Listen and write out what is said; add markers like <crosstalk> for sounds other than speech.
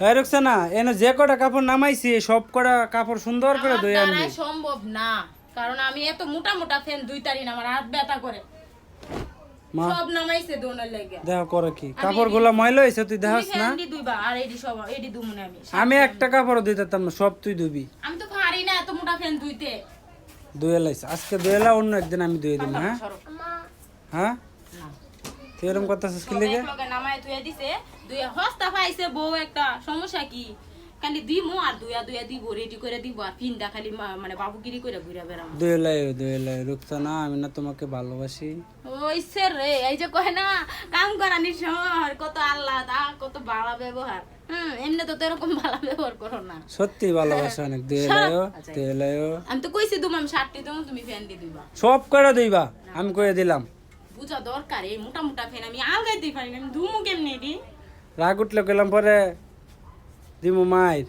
হ্যাঁ রুকসানা এনে যে কটা কাপড় নামাইছি সব কটা কাপড় সুন্দর করে ধুয়ে আনবি। সম্ভব না কারণ আমি এত মোটা মোটা ফ্যান দুই তারি না আমার হাত ব্যথা করে। মা সব নামাইছে দোনের লেগে। দেখ করে কি কাপড়গুলা ময়লা হয়েছে তুই দেখাস না? দি দুইবা আর এডি সব এডি দুমুনে আমি আমি একটা কাপড় দিতাম না সব তুই ধুবি। আমি তো পারি না এত মোটা ফ্যান ধুইতে। ধুয়ে লাইস আজকে দুয়েলা অন্য একদিন আমি ধুয়ে দিব হ্যাঁ? হ্যাঁ। তুই এরকম করতেছিস কি লেগে? নামায় ধুয়ে দিছে দুই হস্তা পাইছে বউ একটা সমস্যা কি? খালি দিমু আর দুয়া দুয়া দিব রেডি করে দিব আর পিনটা খালি মানে বাবুগিরি করে ঘুরে বেড়াম। ধুয়ে লাই ধুয়ে লাই রুকসানা আমি না তোমাকে ভালোবাসি। ওই সে রে এই যে কয় না কাম করানি সময় কত আল্লাহ তা কত ভালো ব্যবহার। হুম এমনি তো এরকম ভালো ব্যবহার করো না। সত্যি ভালোবাসা অনেক <laughs> লাইও আমি তো কইছি শার্টটি তুমি ফ্যান দিয়ে দিবা। সব করে দিবা আমি করে দিলাম। বুঝা দরকার এই মোটা মোটা ফ্যান আমি আলগাইতে পারি না, আমি ধুমু কেমনে দি রাগ উঠলে গেলাম পরে, দিমু মায়ের